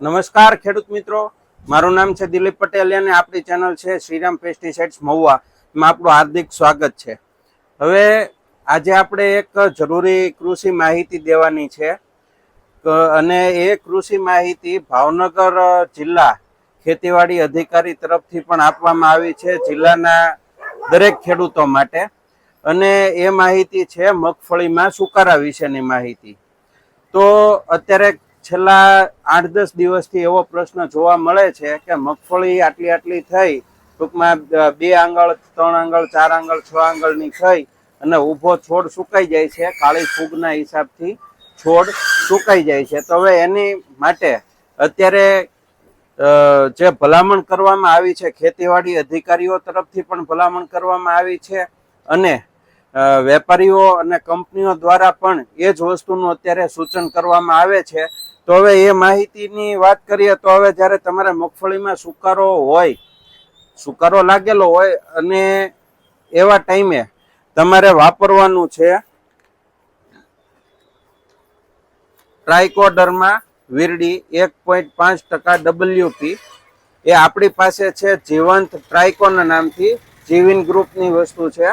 નમસ્કાર, ખેડૂત મિત્રો. મારું નામ છે દિલીપ પટેલ અને આપણી ચેનલ છે શ્રીરામ પેસ્ટિસાઇડ્સ મહુવા. એમાં આપણું હાર્દિક સ્વાગત છે. હવે આજે આપણે એક જરૂરી કૃષિ માહિતી દેવાની છે. અને એ કૃષિ માહિતી ભાવનગર જિલ્લા ખેતીવાડી અધિકારી તરફથી પણ આપવામાં આવી છે, જિલ્લાના દરેક ખેડૂતો માટે. અને એ માહિતી છે મગફળીમાં સુકારા વિશેની માહિતી. તો અત્યારે છેલ્લા આઠ દસ દિવસથી એવો પ્રશ્ન જોવા મળે છે કે મગફળી આટલી આટલી થઈ, ટૂંકમાં બે આંગળ, ત્રણ આંગળ, ચાર આંગળ, છ આંગળની થઈ અને ઊભો છોડ સુકાઈ જાય છે, કાળી ફૂગના હિસાબથી છોડ સુકાઈ જાય છે. તો હવે એની માટે અત્યારે જે ભલામણ કરવામાં આવી છે, ખેતીવાડી અધિકારીઓ તરફથી પણ ભલામણ કરવામાં આવી છે અને વેપારીઓ અને કંપનીઓ દ્વારા પણ એ જ વસ્તુનું અત્યારે સૂચન કરવામાં આવે છે તો હવે એ માહિતીની વાત કરીએ તો હવે જ્યારે તમારે મગફળીમાં સુકારો હોય, સુકારો લાગેલો હોય અને એવા ટાઈમે તમારે વાપરવાનું છે ટ્રાયકોડરમાં વીરડી એક પોઈન્ટ પાંચ ટકા ડબલ્યુપી એ આપણી પાસે છે જીવંત ટ્રાયકોના નામથી જીવિન ગ્રુપની વસ્તુ છે.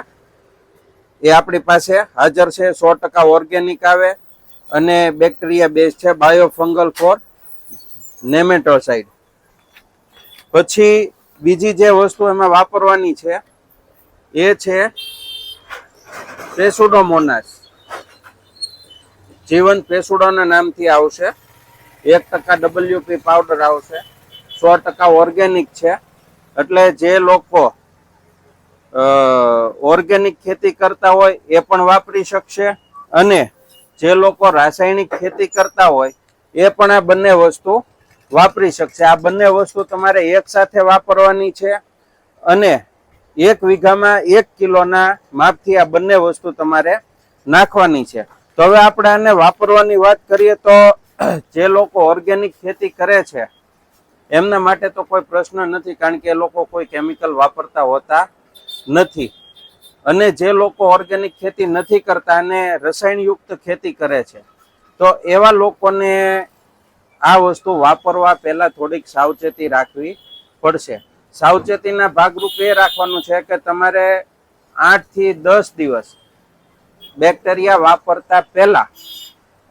એ આપણી પાસે હાજર છે, સો ટકા ઓર્ગેનિક આવે. અને બેક્ટેરિયા બેઝ છે, બાયોફંગલ ફોર નેમેટોસાઇડ. પછી બીજી જે વસ્તુ એમાં વાપરવાની છે, એ છે પેસુડોમોનાસ જીવન પેસુડોના નામથી આવશે. એક ટકા ડબલ્યુપી પાવડર આવશે. સો ટકા ઓર્ગેનિક છે. એટલે જે લોકો ઓર્ગેનિક ખેતી કરતા હોય એ પણ વાપરી શકશે. અને જે લોકો રાસાયણિક ખેતી કરતા હોય, એ પણ આ બંને વસ્તુ વાપરી શકશે. આ બંને વસ્તુ તમારે એક સાથે વાપરવાની છે અને એક વીઘામાં એક કિલોના માપથી આ બંને વસ્તુ તમારે નાખવાની છે. તો હવે આપણે આને વાપરવાની વાત કરીએ તો જે લોકો ઓર્ગેનિક ખેતી કરે છે, એમના માટે તો કોઈ પ્રશ્ન નથી, કારણ કે એ લોકો કોઈ કેમિકલ વાપરતા હોતા નથી. અને જે લોકો ઓર્ગેનિક ખેતી નથી કરતા અને રસાયણયુક્ત ખેતી કરે છે. તો એવા લોકોને આ વસ્તુ વાપરવા પહેલાં થોડીક સાવચેતી રાખવી પડશે. સાવચેતીના ભાગરૂપે એ રાખવાનું છે કે તમારે આઠથી દસ દિવસ બેક્ટેરિયા વાપરતા પહેલાં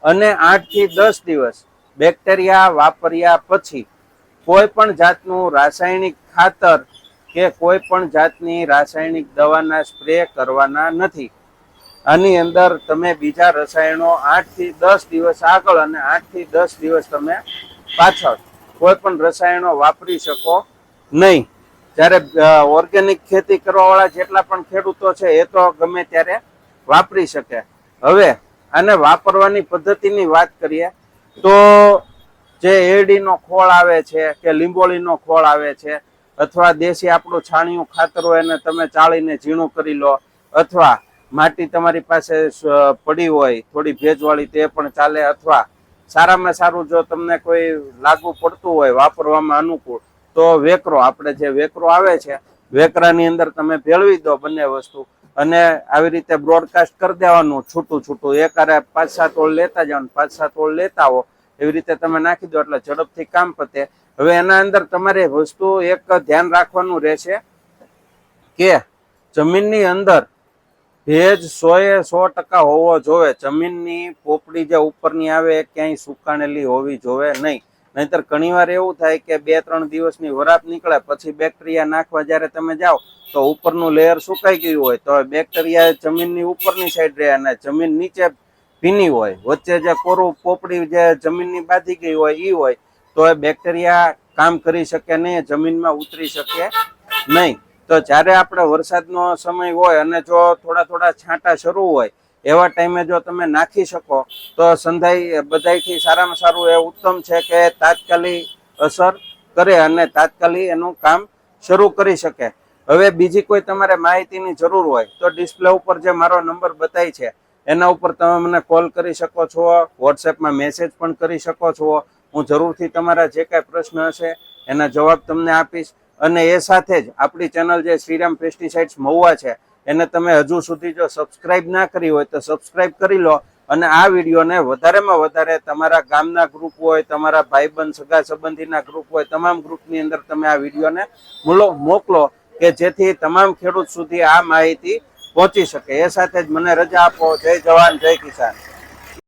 અને આઠથી દસ દિવસ બેક્ટેરિયા વાપર્યા પછી કોઈ પણ જાતનું રાસાયણિક ખાતર કે કોઈ પણ જાતની રાસાયણિક દવાના સ્પ્રે કરવાના નથી. આની અંદર તમે બીજા રસાયણો આઠથી દસ દિવસ આગળ અને આઠથી દસ દિવસ તમે પાછળ કોઈ પણ રસાયણો વાપરી શકો નહીં. જ્યારે ઓર્ગેનિક ખેતી કરવાવાળા જેટલા પણ ખેડૂતો છે, એ તો ગમે ત્યારે વાપરી શકે. હવે, આને વાપરવાની પદ્ધતિની વાત કરીએ, તો જે એરડીનો ખોળ આવે છે કે લીંબોળીનો ખોળ આવે છે અથવા દેશી આપણું છાણિયું ખાતર હોય એને તમે ચાળીને ઝીણું કરી લો, અથવા માટી તમારી પાસે પડી હોય, થોડી ભેજવાળી તે પણ ચાલે, અથવા સારામાં સારું જો તમને કોઈ લાગુ પડતું હોય, વાપરવામાં અનુકૂળ, તો વેકરો, આપણે જે વેકરો આવે છે, વેકરાની અંદર તમે ભેળવી દો બંને વસ્તુ અને આવી રીતે બ્રોડકાસ્ટ કરી દેવાનું, છૂટું છૂટું. એકારે પાંચ સાત ઓળ લેતા જાઓ પાંચ સાત ઓળ લેતા આવો. એવી રીતે તમે નાખી દો, એટલે ઝડપથી કામ પતે. હવે એના અંદર તમારે વસ્તુ એક ધ્યાન રાખવાનું રહેશે કે જમીનની અંદર ભેજ સોએ સો ટકા હોવો જોવે. જમીનની પોપડી જે ઉપરની આવે ક્યાંય સુકાણેલી હોવી જોવે નહીં. નહીતર ઘણીવાર એવું થાય કે બે ત્રણ દિવસની વરાપ નીકળે, પછી બેક્ટેરિયા નાખવા જ્યારે તમે જાઓ, તો ઉપરનું લેયર સુકાઈ ગયું હોય, તો બેક્ટેરિયા જમીનની ઉપરની સાઈડ રહે અને જમીન નીચે ભીની હોય. વચ્ચે જે કોરું પોપડી જે જમીનની બાંધી ગઈ હોય એ હોય. તો એ બેક્ટેરિયા કામ કરી શકે નહીં, જમીનમાં ઉતરી શકે નહીં. તો જ્યારે આપણે વરસાદનો સમય હોય અને જો થોડા થોડા છાંટા શરૂ હોય, એવા ટાઈમે જો તમે નાખી શકો, તો સંધાઈ બધાથી સારામાં સારું એ ઉત્તમ છે કે તાત્કાલિક અસર કરે અને તાત્કાલિક એનું કામ શરૂ કરી શકે. હવે બીજી કોઈ તમારે માહિતીની જરૂર હોય, તો ડિસ્પ્લે ઉપર જે મારો નંબર બતાય છે, એના ઉપર તમે મને કોલ કરી શકો છો વોટ્સએપમાં મેસેજ પણ કરી શકો છો હું જરૂરથી તમારા જે કાંઈ પ્રશ્ન હશે, એના જવાબ તમને આપીશ. અને એ સાથે જ આપણી ચેનલ જે શ્રીરામ પેસ્ટિસાઇડ્સ મહુવા છે, એને તમે હજુ સુધી જો સબસ્ક્રાઇબ ના કરી હોય તો સબસ્ક્રાઇબ કરી લો અને આ વિડીયોને વધારેમાં વધારે તમારા ગામના ગ્રુપ હોય, તમારા ભાઈબંધ, સગા સંબંધીના ગ્રુપ હોય, તમામ ગ્રુપની અંદર તમે આ વિડીયોને મુલો, મોકલો કે જેથી તમામ ખેડૂત સુધી આ માહિતી પહોંચી શકે. એ સાથે જ મને રજા આપો. જય જવાન, જય કિસાન.